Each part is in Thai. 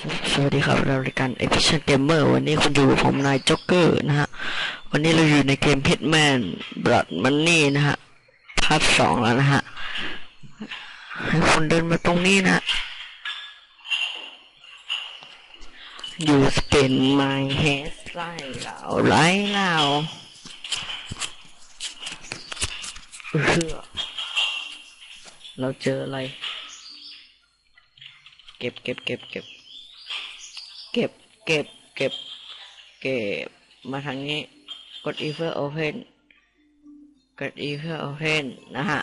สวัสดีครับเรารายการ e p i c i o n Gamer วันนี้คุณอยู่กับผมนายจ็อกเกอร์นะฮะ วันนี้เราอยู่ในเกม Hitman Blood Money นะฮะพาร์ทสองแล้วนะฮะ ให้คุณเดินมาตรงนี้นะ อยู่สเปนไมเฮสไล่เหล่าไล่เหล่าเออเราเจออะไร เก็บเก็บเก็บเก็บ เก็บ เก็บ เก็บ เก็บ มาทางนี้ กด e เพื่อ open กด e เพื่อ open นะฮะ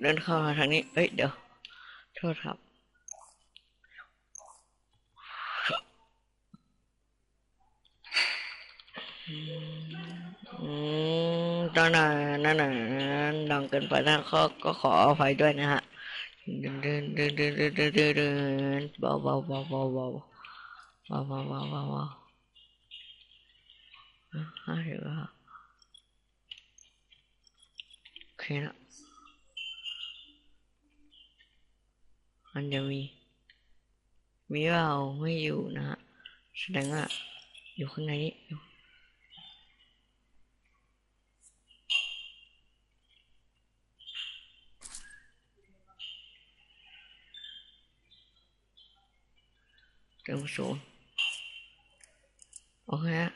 เดินเข้ามาทางนี้ เอ้ย เดี๋ยว โทษครับอืมตอนนั้นนั่นน่ะดังเกินไปนะก็ก็ขออภัยด้วยนะฮะ เดินเดินเดินเดินเดินเดินเดินเดินเบาเบาเบาเบาเบาเบาเบาเบาเบาเบาเบาอะเดี๋ยวฮะโอเคนะมันจะมี มีเปล่าไม่อยู่นะฮะแสดงว่าอยู่ข้างในนี้ เติมศูนย์โอเคฮะ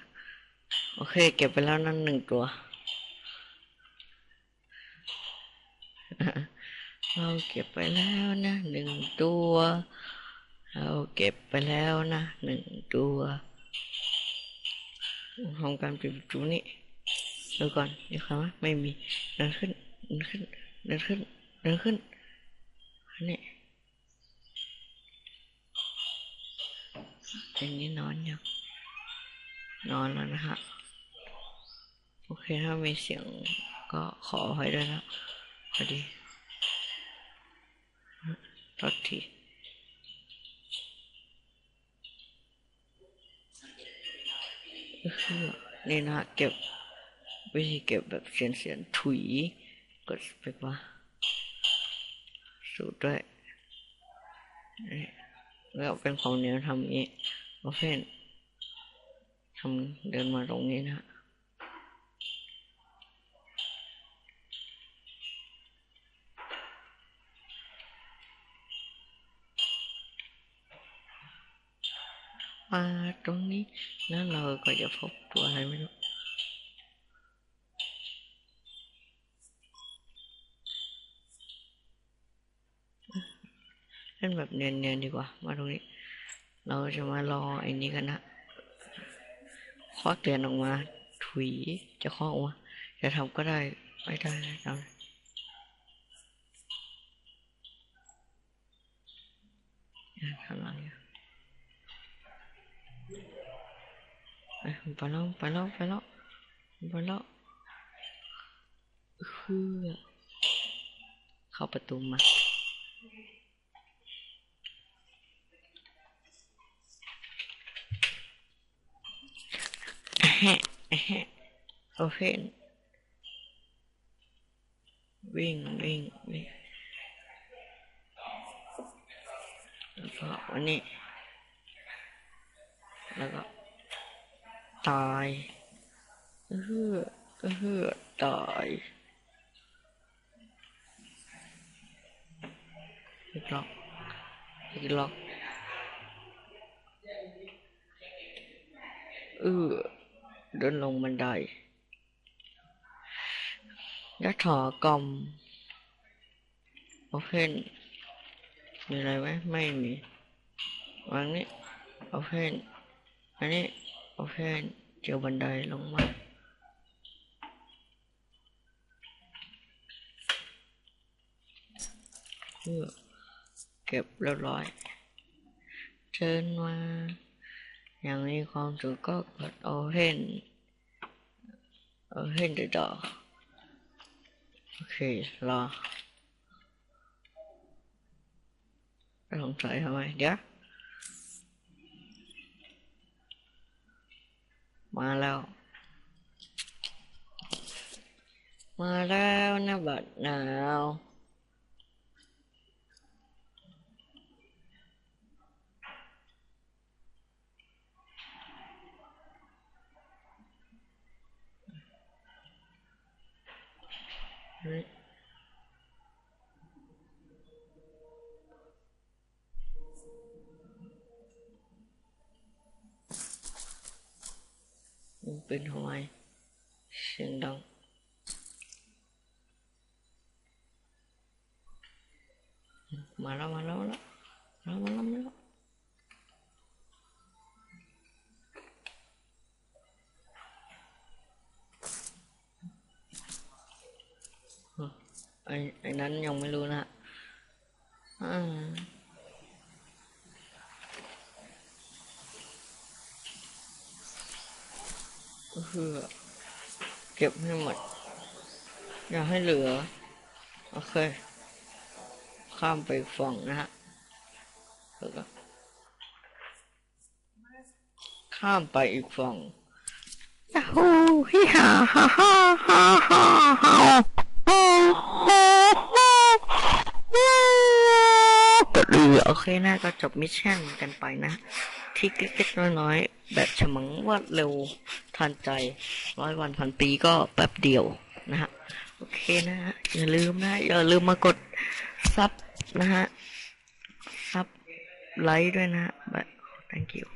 โอเค เก็บไปแล้วนั่นหนึ่งตัวเราเก็บไปแล้วนะหนึ่งตัวเราเก็บไปแล้วนะหนึ่งตัวทำการปิดประตูนี้เดี๋ยวก่อนเดี๋ยวครับไม่มีเดินขึ้นเดินขึ้นเดินขึ้นเดินขึ้นอันนี้ อย่างนี้นอนยังนอนแล้วนะฮะโอเคถ้ามีเสียงก็ขออภัยด้วยนะพอดีทษทีนี่นะเก็บวิธีเก็บแบบเสียนเสียนๆถุยกดไปว่าสูตรด้วยนี่แล้วเป็นของเหนียวทำนี้ อย่างนี้โอเคทำเดินมาตรงนี้นะมาตรงนี้แล้วเราก็จะพบตัวอะไรไม่รู้เล่นแบบเนียนๆดีกว่า มาตรงนี้ เราจะมารอไอ้นี้กันนะควักเหรียญออกมา ถุยจะควักออกมาจะทำก็ได้ไม่ได้ทำทำอะไรไปแล้วไปแล้วไปแล้วไปแล้วคือเข้าประตูมาแฮะแฮะ โอเพนวิ่งวิ่งวิ่งแล้วก็วันนี้ แล้วก็ ตายเออเออตายอีกรอบอีกรอบเออ เดินลงบันไดยัดถอกล่อมโอเพนมีอะไรไหมไม่มีวางนี้โอเพนอันนี้โอเพนเจอบันไดลงมาเพื่อเก็บเรียบร้อยเชิญมา yang ni con chữ có vật ô hen ô hen từ đó khi lo. Không thấy hả mà lâu mà lâu nó bật nào? นี่มันเป็นทำไมเสียง อ้ไอ้นั้นยังไม่รู้นะก็คือเก็บให้หมด อย่าให้เหลือ โอเค ข้ามไปฝั่งนะฮะแล้วก็ข้ามไปอีกฝั่งยาฮูฮิฮาฮ่าฮ่าฮ่าฮ่าฮ่าก็ดีโอ เคนะก็จบมิชชั่นกันไปนะ ที่เล็กๆน้อยๆ แบบฉมังวาดเร็วทันใจร้อยวันพันปีก็แป๊บเดียวนะฮะ โอเคนะฮะ อย่าลืมนะ อย่าลืมมากดซับนะฮะซับไลค์ด้วยนะฮะ but thank you